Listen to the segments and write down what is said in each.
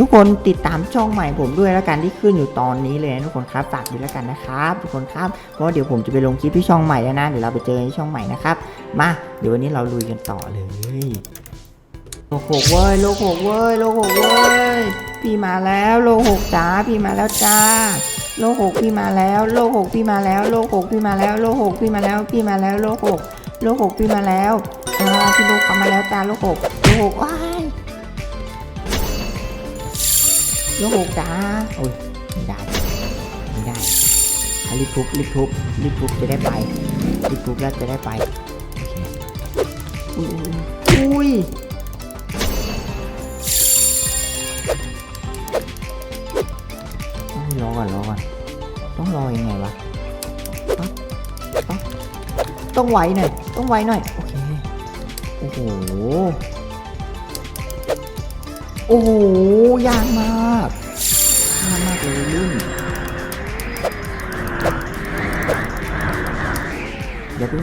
ทุกคนติดตามช่องใหม่ผมด้วยแล้วกันที่ขึ้นอยู่ตอนนี้เลยนะทุกคนครับฝากด้วยแล้วกันนะครับทุกคนครับเพราะว่าเดี๋ยวผมจะไปลงคลิปที่ช่องใหม่แล้วนะเดี๋ยวเราไปเจอกันที่ช่องใหม่นะครับมาเดี๋ยววันนี้เราลุยกันต่อเลยโลกหกเว้ยโลกหกเว้ยโลกหกเว้ยพี่มาแล้วโลกหกจ้าพี่มาแล้วจ้าโลกหกพี่มาแล้วโลกหกพี่มาแล้วโลกหกพี่มาแล้วโลกหกพี่มาแล้วพี่มาแล้วโลกหกโลกหกพี่มาแล้วอ่าพี่โลกเข้ามาแล้วจ้าโลกหกโลกหกว้า โลกหกจ้าโอ้ยไม่ได้ไม่ได้อะรีบทุบรีบทุบรีบทุบจะได้ไปรีบทุบแล้วจะได้ไปโอเคอุ้ยอุ้ยรอก่อนรอก่อนต้องรอยังไงวะต้องไวหน่อยต้องไวหน่อยโอเคโอ้โหโอ้โหยากมาก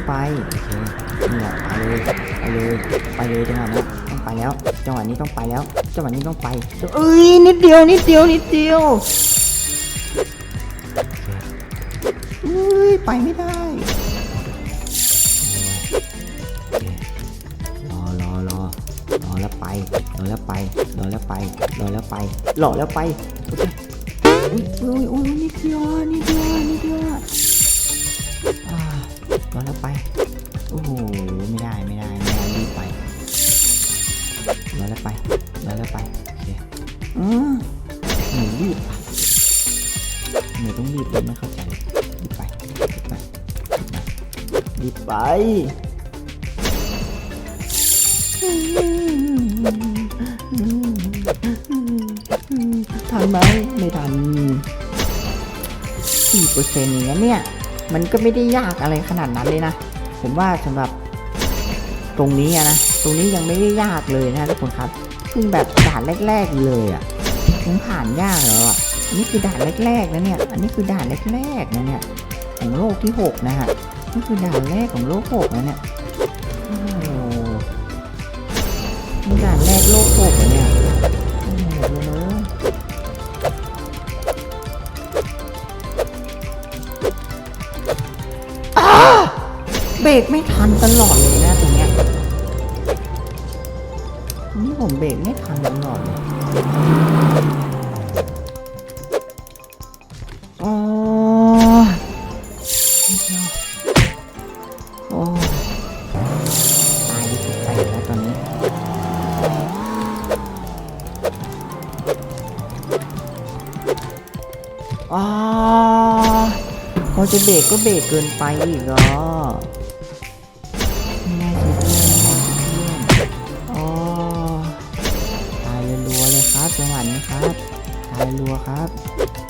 ไปโอเคนี่แหละไปเลยไปเลยไปเลยจังหวะนี้ต้องไปแล้ว จังหวะนี้ต้องไปแล้ว จังหวะนี้ต้องไปเอ้ยนิดเดียวนิดเดียวนิดเดียวอุ้ยไปไม่ได้รอรอรอรอแล้วไปรอแล้วไปรอแล้วไปรอแล้วไปรอแล้วไปโอเคอุ้ยอุ้ยอุ้ยนิดเดียวนิดเดียวนิดเดียวารอแล้วไป โอ้โห ไม่ได้ไม่ได้ไม่ได้รีบไปรอแล้วไปรอแล้วไปโอเคอืมหนูรีบอะหนูต้องรีบเลยไม่เข้าใจรีบไปรีบไปรีบไปทันไหมไม่ทันสี่เปอร์เซ็นต์อย่างนี้ยเนี่ย มันก็ไม่ได้ยากอะไรขนาดนั้นเลยนะ ผมว่าสำหรับตรงนี้นะ ตรงนี้ยังไม่ได้ยากเลยนะทุกคนครับเพิ่งแบบด่านแรกๆเลยอะ่ะยังผ่านยากแล้วอะ่ะอันนี้คือด่านแรกๆนะเนี่ย อันนี้คือด่านแรกๆนะเนี่ยของโลกที่หกนะฮะนี่คือด่านแรกของโลกหกนะเนี่ย บรกไม่ทันตลอดเลยนะตรงเนี้ยนี่ผมเบรกไม่ทันตลอดเลยอ๋อนิดเดียวโอ้ตายดิไปแล้วตอนนี้อ๋อพอจะเบรกก็เบรกเกินไปอีกเหรอ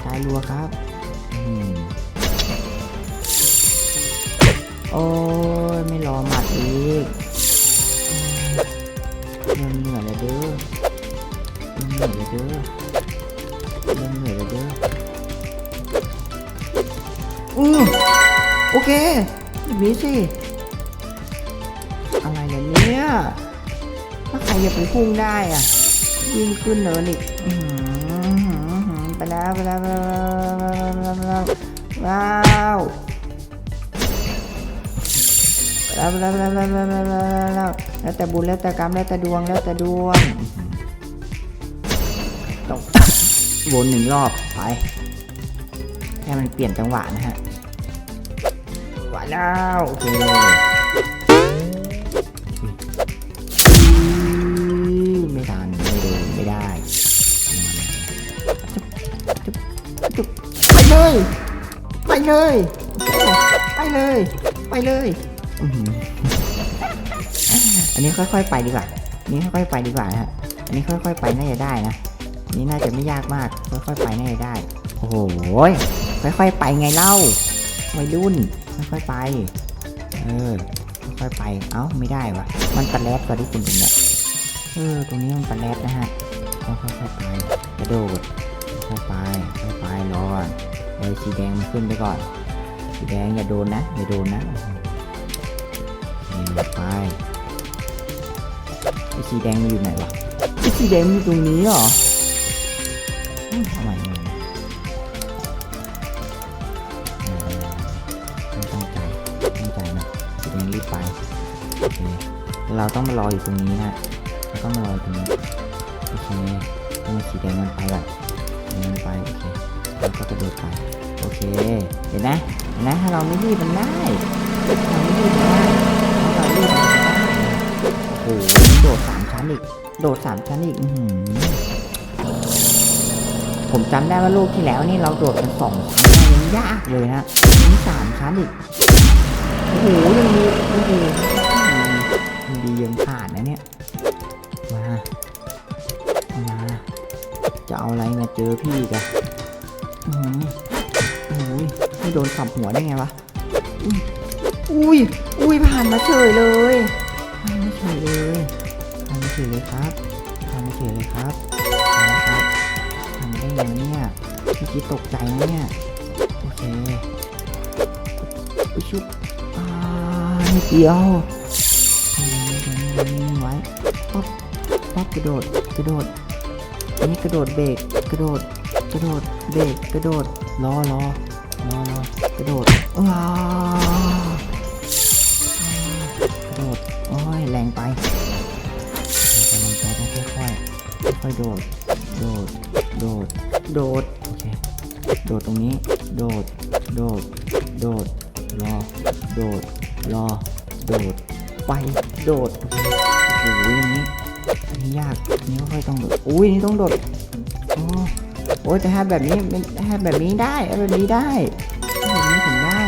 ตายรัวครับอืมโอ้ยไม่รอหมัดอีกเริ่มเหนื่อยแล้วเด้อเริ่มเหนื่อยแล้วเด้อเริ่มเหนื่อยแล้วเด้ออืมโอเคแบบนี้สิอะไรเนี่ยเนี่ยถ้าใครจะไปพุ่งได้อะวิ่งขึ้นเนินอีกอื้อหืออื้อหืออื้อ หือไปแล้วไปแล้วไปแล้วไปแล้วว้าวแล้วแล้วแล้วแล้วแล้วแล้วแล้วแต่บุญแล้วแต่กรรมแล้วแต่ดวงแล้วแต่ดวงต้องวนหนึ่งรอบไปให้มันเปลี่ยนจังหวะนะฮะไหวแล้วโอเค เลย ไปเลย ไปเลยอื้อหืออันนี้ค่อยๆไปดีกว่าอันนี้ค่อยๆไปดีกว่านะฮะอันนี้ค่อยๆไปน่าจะได้นะอันนี้น่าจะไม่ยากมาก ค่อยๆไปน่าจะได้ โอ้โหค่อยๆไปไงเล่าวัยรุ่นค่อยๆไป เออค่อยๆไป เอ้าไม่ได้วะมันตะแลบกว่าที่คุณเห็นเนี่ยเออตรงนี้มันเป็นแรดนะฮะค่อยๆไปกระโดดค่อยๆไปค่อยๆไปรอ ไอ้สีแดงมันขึ้นไปก่อน สีแดงอย่าโดนนะ อย่าโดนนะไปสีแดงมันอยู่ไหนวะสีแดงอยู่ตรงนี้เหรอทำไมมันตั้งใจตั้งใจนะสีแงรีบไปเราต้องมารออยู่ตรงนี้นะเราต้องมารออยู่ตรงนี้โอเคต้องสีแดงมันไปแบบมันไปโอเค แล้วก็กระโดดไป โอเค เห็นไหมเห็นไหมถ้าเราไม่รีบมันได้เราไม่รีบมันได้ถ้าเรารีบมันได้โอ้โหโดดสามชั้นอีก โดดสามชั้นอีกอืผมจำได้ว่าลูกที่แล้วนี่เราโดดกันสองชั้นยังยากเลยนะนี่สามชั้นอีก โอ้โหยังมีโอ้โหยังดียังผ่านนะเนี่ย มา มา จะเอาอะไรมาเจอพี่กัน โดนสับหัวได้ไงวะ อุ้ย อุ้ย อุ้ยผ่านมาเฉยเลยผ่านมาเฉยเลยผ่านมาเฉยเลยครับผ่านมาเฉยเลยครับผ่านครับผ่านมาได้ไงเนี่ยเมื่อกี้ตกใจนะเนี่ย โอเคชุบอ่านิดเดียวนิ่งไว้ป๊อปป๊อปกระโดด กระโดด อันนี้กระโดดเบรก กระโดด กระโดด เบรก กระโดดรอรอ รอกระโดดว้ากระโดด โอ้ย แรงไปกำลังใจต้องค่อยๆค่อยๆโดด โดด โดด โดด โอเค โดดตรงนี้ โดด โดด โดด รอ โดด รอ โดด ไป โดด โอ้โหอย่างนี้อันนี้ยาก นี้ค่อยๆต้องโดด อุ้ย นี่ต้องโดดโอ้ อ้แต่ถ้าแบบนี้เป็นถ้าแบบนี้ได้แบบนี้ได้แบบนี้ผมได้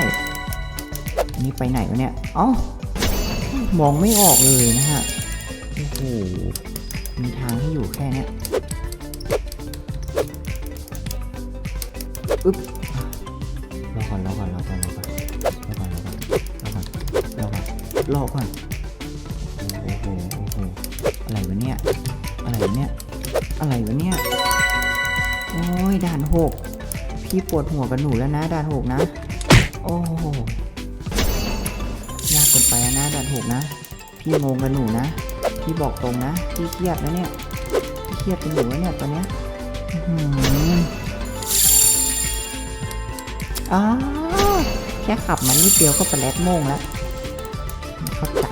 นนี้ไปไหนวะเนี่ยอ้ามองไม่ออกเลยนะฮะ โอ้โห มีทางให้อยู่แค่เนี้ยอึ๊บรอก่อนรอก่อนรอก่อนรอก่อนรอก่อนรอก่อนรอก่อนรอก่อนรอก่อนโอ้โหโอ้โหอะไรวะเนี่ย อะไรวะเนี่ย อะไรวะเนี่ย โอ้ยด่านหกพี่ปวดหัวกับหนูแล้วนะด่านหกนะ โอ้โหยากเกินไปนะด่านหกนะ พี่งงกับหนูนะ พี่บอกตรงนะ พี่เครียดนะเนี่ยพี่เครียดเป็นหนูแล้วเนี่ยตอนเนี้ยอืมอ๋อแค่ขับมันนิดเดียวก็ไปแลกโมงแล้วเข้าใจ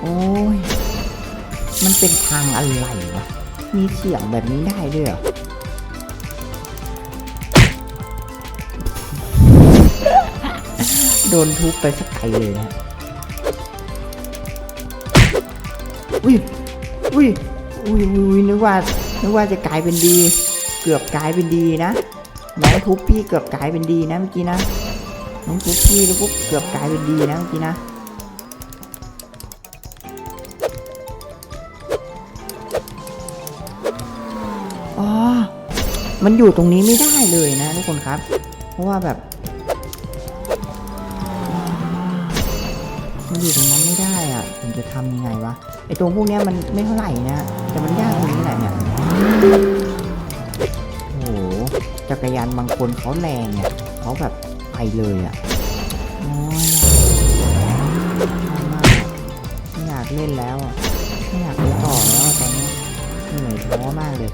โอ้ย มันเป็นทางอะไรวะ มีเสียงแบบนี้ได้ด้วยเหรอโดนทุบไปสักไกลเลยนะ อุ้ย อุ้ย อุ้ยอุ้ยนึกว่า นึกว่าจะกลายเป็นดี เกือบกลายเป็นดีนะ น้องทุบพี่เกือบกลายเป็นดีนะเมื่อกี้นะ น้องทุบพี่แล้วปุ๊บเกือบกลายเป็นดีนะเมื่อกี้นะ มันอยู่ตรงนี้ไม่ได้เลยนะทุกคนครับ เพราะว่าแบบ มันอยู่ตรงนั้นไม่ได้อะผมจะทำยังไงวะไอตรงพวกเนี้ยมันไม่เท่าไหร่นะแต่มันยากตรงนี้แหละเนี่ยโอ้โหจักรยานบางคนเขาแรงเนี่ยเขาแบบไปเลยอะไม่อยากเล่นแล้วอะไม่อยากไปต่อแล้วตอนนี้เหนื่อยท้อมากเลย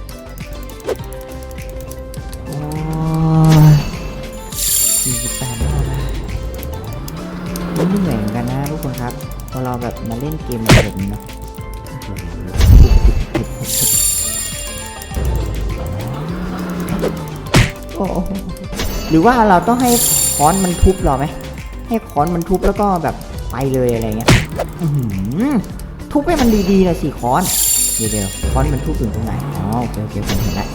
48แล้วนะมันเหนื่อยเหมือกันนะทุกคนครับพอเราแบบมาเล่นเกมแบบนี้เนาะหรือว่าเราต้องให้ค้อนมันทุบหรอไหมให้ค้อนมันทุบแล้วก็แบบไปเลยอะไรเงี้ยทุบให้มันดีๆนะสิค้อนเดี๋ยวเดี๋ยวค้อนมันทุบถึงตรงไหนอ๋อโอเคโอเคผมเห็นแล้ว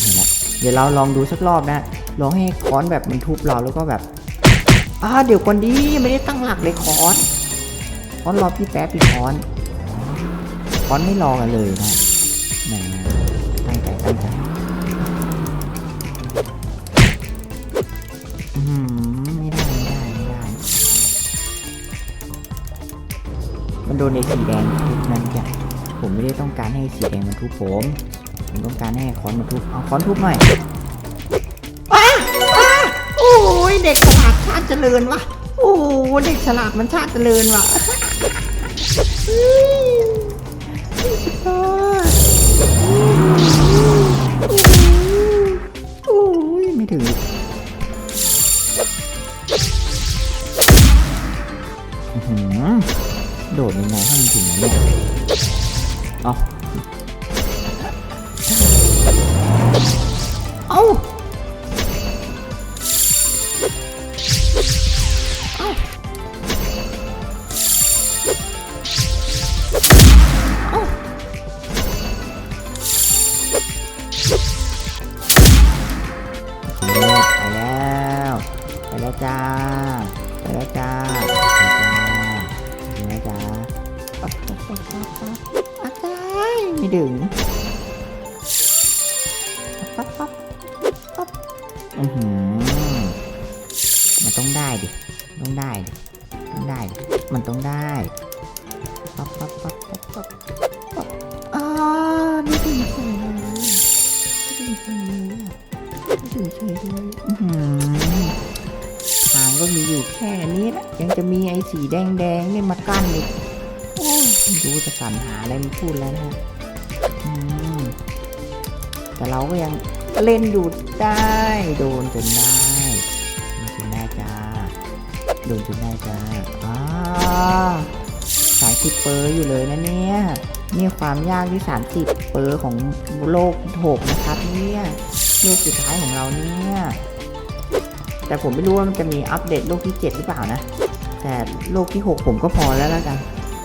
เห็นแล้วเดี๋ยวเราลองดูสักรอบนะ ลองให้ค้อนแบบมันทุบเราแล้วก็แบบอ้าเดี๋ยวก่อนดีไม่ได้ตั้งหลักเลยค้อนค้อนรอพี่แป๊บพี่ค้อนค้อนไม่รอกันเลยนะแหมตั้งใจตั้งใจอืมไม่ได้ไม่ได้ไม่ได้มันโดนในสีแดงทุบนั้นจ้ะผมไม่ได้ต้องการให้สีแดงมันทุบผมผมต้องการให้ค้อนมันทุบเอาค้อนทุบหน่อย้อยเด็กฉลาดชาติเจริญวะโอ้เด็กฉลาดมันชาติเจริญวะโอ้ยไม่ถึงโดดยังไงให้มันถึงเนี่ยเอาเอา ก็มีอยู่แค่นี้ละยังจะมีไอ้สีแดงๆนี่มากั้นอีกโอ้ดูจะสรรหาอะไรมาพูดแล้วนะฮะแต่เราก็ยังเล่นอยู่ได้โดนจนได้โดนจนได้จ้าโดนจนได้จ้าอ่าสายสิบเปอร์อยู่เลยนะเนี่ยนี่ความยากที่สามสิบเปอร์ของโลกโถกนะครับเนี่ยโลกสุดท้ายของเราเนี่ย แต่ผมไม่รู้ว่ามันจะมีอัปเดตโลกที่ 7 หรือเปล่านะ แต่โลกที่ 6 ผมก็พอแล้วแล้วกัน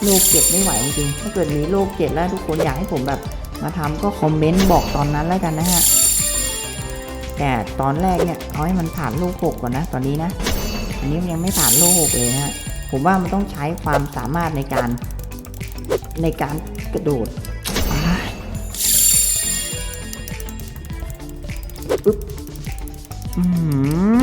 โลก 7 ไม่ไหวจริงถ้าเกิดมีโลก 7 แล้วทุกคนอยากให้ผมแบบมาทำก็คอมเมนต์บอกตอนนั้นแล้วกันนะฮะ แต่ตอนแรกเนี่ยเอาให้มันผ่านโลก 6 ก่อนนะ ตอนนี้นะ อันนี้ยังไม่ผ่านโลก 6 เลยนะฮะ ผมว่ามันต้องใช้ความสามารถในการในการกระโดดปึ๊บอืม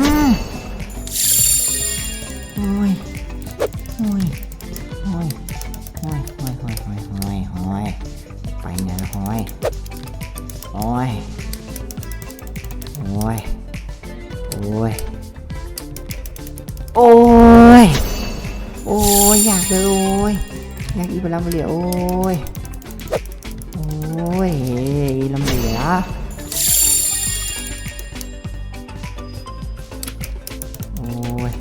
ยโอ้ยยากอีบลำเหลียโอ้ย โอ้ยอีลำเหลียโอ้ย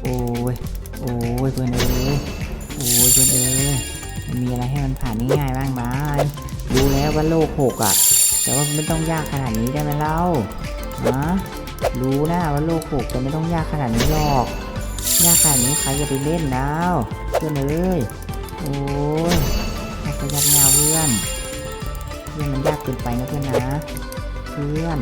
โอ้ย โอ้ยเพื่อนเอ้ยโอ้ยเพื่อนเอ้ยมันมีอะไรให้มันผ่านง่ายๆบ้างไหมรู้แล้วว่าโลกหกอะ แต่ว่าไม่ต้องยากขนาดนี้ได้ไหมเล่าฮะรู้นะว่าโลกหกแต่ไม่ต้องยากขนาดนี้หรอก ยากขนาดนี้ใครจะไปเล่นแล้ว พื่อนเอ้ยโอ้ยยากไปยากเงาเพื่อน เพื่อนมันยากเกินไปนะเพื่อนนะ เพื่อน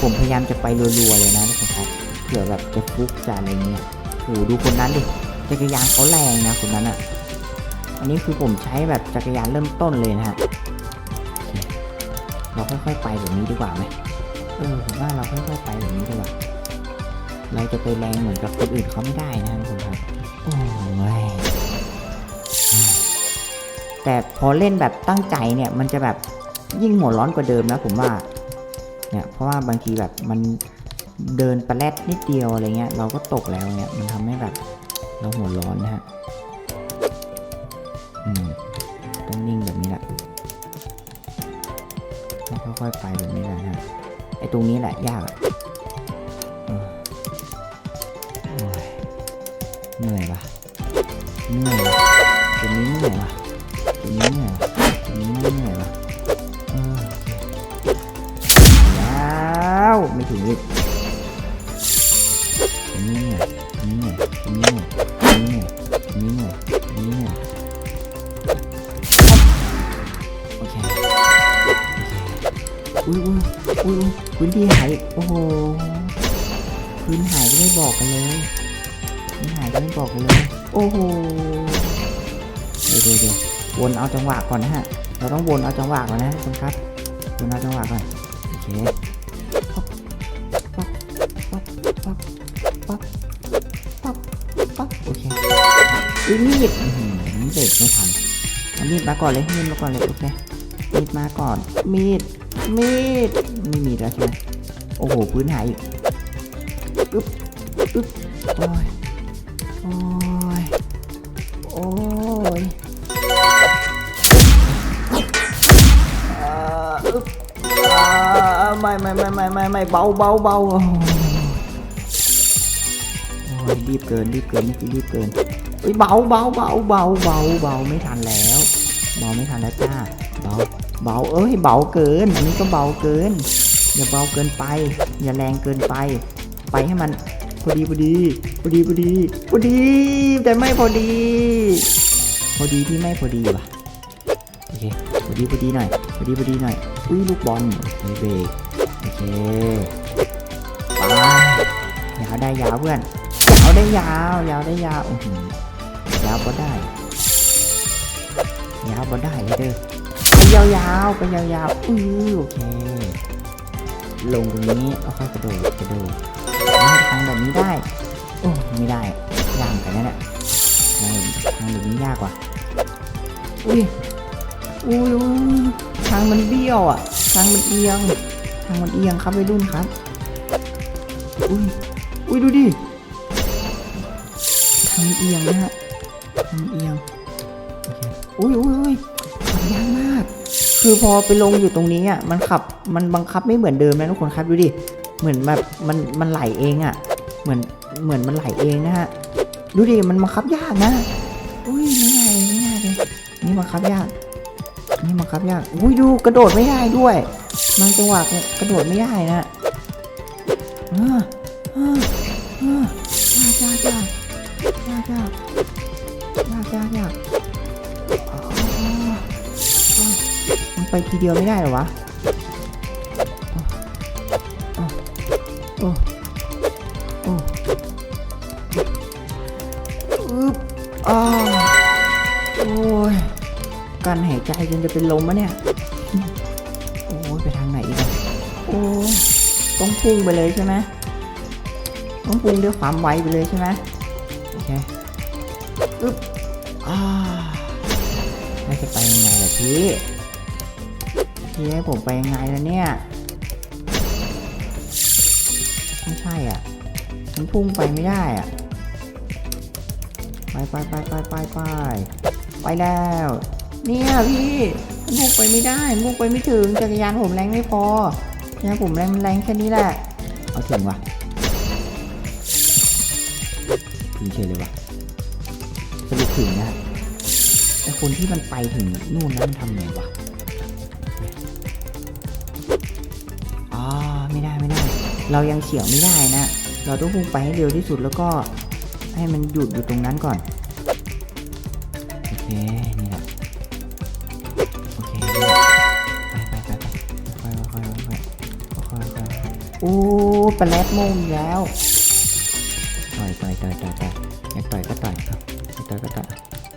ผมพยายามจะไปรัวๆเลยนะทุกคนครับเผื่อแบบจะฟุกจะอะไรเงี้ยโหดูคนนั้นดิ จักรยานเขาแรงนะคนนั้นอะ อันนี้คือผมใช้แบบจักรยานเริ่มต้นเลยนะฮะเราค่อยๆไปแบบนี้ดีกว่าไหมเออผมว่าเราค่อยๆไปแบบนี้ดีกว่า เราจะไปแรงเหมือนกับคนอื่นเขาไม่ได้นะทุกคนครับ โอ้ยแต่พอเล่นแบบตั้งใจเนี่ยมันจะแบบยิ่งหัวร้อนกว่าเดิมนะผมว่า เนี่ยเพราะว่าบางทีแบบมันเดินประแลดนิดเดียวอะไรเงี้ย เราก็ตกแล้วเนี่ยมันทำให้แบบเราหัวร้อนนะฮะอืมต้องนิ่งแบบนี้แหละค่อยๆไปแบบนี้แหละนะฮะไอ้ตรงนี้แหละยาก miếng này. Cái miếng này. mà บอกกันเลย โอ้โหเดี๋ยวเดี๋ยวเดี๋ยววนเอาจังหวะก่อนนะฮะ เราต้องวนเอาจังหวะก่อนนะทุกคนครับวนเอาจังหวะก่อนโอเคปั๊บปั๊บปั๊บปั๊บปั๊บปั๊บปั๊บโอเคอุ้ยมีดอื้อหือเด็กไม่ทันเอามีดมาก่อนเลยมีดมาก่อนเลยโอเคมีดมาก่อน มีด มีดไม่มีแล้วใช่ไหมโอ้โหพื้นหายอีกอึ๊บอึ๊บโอ้ย ไม่ไม่ไม่ไม่เบาเบาเบาโอ้ยโอ้ยรีบเกินรีบเกินนี่คือรีบเกินเอ้ยเบาเบาเบาเบาเบาเบาไม่ทันแล้วเบาไม่ทันแล้วจ้าเบาเบาเอ้ยเบาเกิน อันนี้ก็เบาเกิน อย่าเบาเกินไป อย่าแรงเกินไป ไปให้มันพอดีพอดีพอดีพอดีพอดี แต่ไม่พอดี พอดีที่ไม่พอดีว่ะโอเคพอดีพอดีหน่อยพอดีพอดีหน่อยอุ้ยลูกบอลเบรก ไปยาวได้ยาวเพื่อนยาวได้ยาว ยาวได้ยาวอื้อหือยาวก็ได้ ยาวก็ได้เลยเด้อไปยาวๆไปยาวๆอื้อโอเค ลงตรงนี้แล้วค่อยกระโดดกระโดดทางแบบนี้ได้โอ้ไม่ได้ยากเหมือนกันนะเนี่ยใช่ทางแบบนี้ยากกว่าอุ้ยอุ้ยทางมันเบี้ยวอะทางมันเอียงางมันเอียงครับวัยรุ่นครับ อุ้ย อุ้ยดูดิทางมันเอียงนะฮะทางมันเอียงโอเคอุ้ยอุ้ยอุ้ยขับยากมาก คือพอไปลงอยู่ตรงนี้อะ มันขับ มันบังคับไม่เหมือนเดิมนะทุกคนครับดูดิ เหมือนแบบมัน มันไหลเองอะ เหมือน เหมือนมันไหลเองนะฮะ ดูดิ มันบังคับยากนะ อุ้ยไม่ง่ายไม่ง่ายเลยนี่บังคับยาก นี่บังคับยาก อุ้ยดูกระโดดไม่ได้ด้วย บางจังหวะเนี่ยกระโดดไม่ได้นะฮอ่าอ่าอ่าจ้าจ้าจ้าจ้าจ้าจ้าจ้ามันไปทีเดียวไม่ได้หรอวะโอ้โอ้อึ๊บอ้าโอ้ยการหายใจจนจะเป็นลมมะเนี่ย ไปทางไหนอีกโอ้ต้องพุ่งไปเลยใช่ไหมต้องพุ่งด้วยความไวไปเลยใช่ไหมโอเคอึ๊บอ่าแล้วจะไปยังไงล่ะพี่พี่ให้ผมไปยังไงล่ะเนี่ยไม่ใช่อะมันพุ่งไปไม่ได้อะไปไปไปไปไปไปไปแล้ว เนี่ยพี่ มันพุ่งไปไม่ได้มันพุ่งไปไม่ถึงจักรยานผมแรงไม่พอจักรยานผมแรงมันแรงแค่นี้แหละ เอาถึงว่ะถึงเฉยเลยว่ะสรุปถึงนะไอคนที่มันไปถึงนู่นนั้นมันทำไงวะอ๋อไม่ได้ไม่ได้ เรายังเฉียวไม่ได้นะ เราต้องพุ่งไปให้เร็วที่สุดแล้วก็ให้มันหยุดอยู่ตรงนั้นก่อน อ้ปลาแรดโมงอีกแล้วต่อยต่อยต่อยต่อยต่อยอยากต่อยก็ต่อยครับอยากต่อยก็ต่อย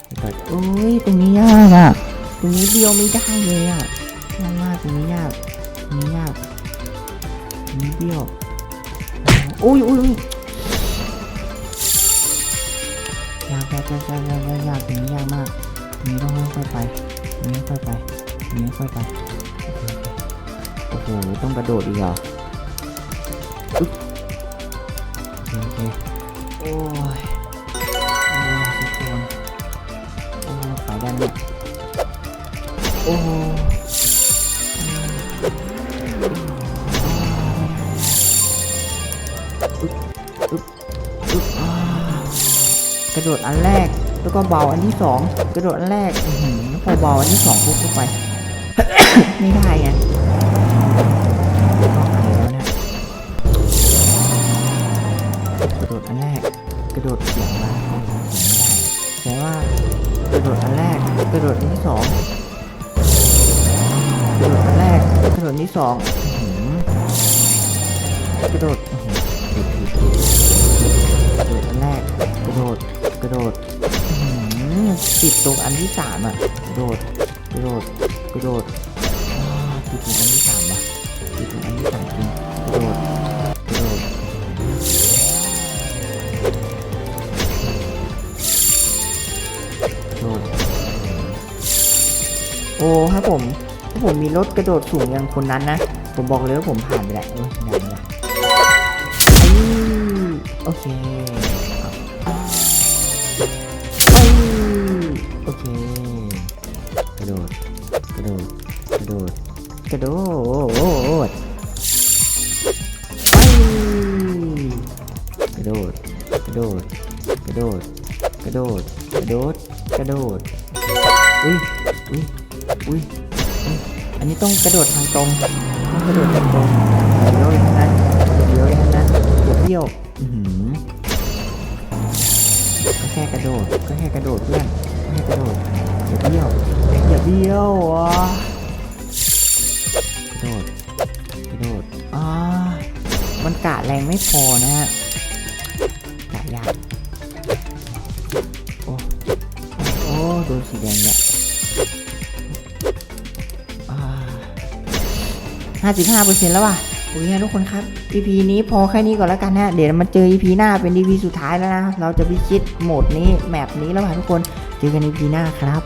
อยากต่อยโอ้ยตรงนี้ยากอะตรงนี้เดียวไม่ได้เลยอะยากมากตรงนี้ยากตรงนี้ยากตรงนี้เบี้ยวโอ้ยโอ้ยโอ้ยยากยากยากยากยากยากยากตรงนี้ยากมากตรงนี้ต้องค่อยๆไปตรงนี้ค่อยไปตรงนี้ค่อยไปโอเคโอ้โหต้องกระโดดอีกเหรอ โอเคโอ้ยโอ้ยทุกคนโอ้ยไปได้ไหมเนี่ยโอ้ยอึ๊บอึ๊บอึ๊บอ่ากระโดดอันแรก แล้วก็เบาอันที่สองกระโดดอันแรกพอเบาอันที่สองปุ๊บเข้าไป ไม่ได้ไง ระโดดเสียงมาก็ทำเสียงไม่ได้แต่ว่ากระโดดอันแรกกระโดดอันที่สองกระโดดอันแรกกระโดดนที่สองกระโดดอื้อหือผิดผิดผิดกระโดดอันแรกกระโดดกระโดดติดตรงอันที่สามอะกระโดดกระโดดกระโดดติดตรงอันที่สาม อ้ถ้าผมถ้าผมมีรถกระโดดสูงอย่างคนนั้นนะ ผมบอกเลยว่าผมผ่านไปและโอ้ยยังยังไอ้โอเคไอ้โอเค กระโดด กระโดด กระโดด กระโดดไปกระโดด กระโดด กระโดด กระโดด กระโดด กระโดด อุ้ย อุ้ยอันนี้ต้องกระโดดทางตรงต้องกระโดดทางตรงเลี้ยวอย่างนั้นเลี้ยวอย่างนั้นเดี๋ยวเบี้ยวอือหือก็แค่กระโดดก็แค่กระโดดเพื่อนก็แค่กระโดดอย่าเบี้ยวอย่าเบี้ยวอะกระโดดกระโดดอ่ามันกะแรงไม่พอนะฮะ ห้าสิบห้าเปอร์เซ็นต์แล้วว่ะโอ้ยทุกคนครับ EP นี้พอแค่นี้ก่อนแล้วกันนะเดี๋ยวมาเจอ EP หน้าเป็น EP สุดท้ายแล้วนะ เราจะพิชิตโหมดนี้แมปนี้แล้วค่ะทุกคน เจอกัน EP หน้าครับ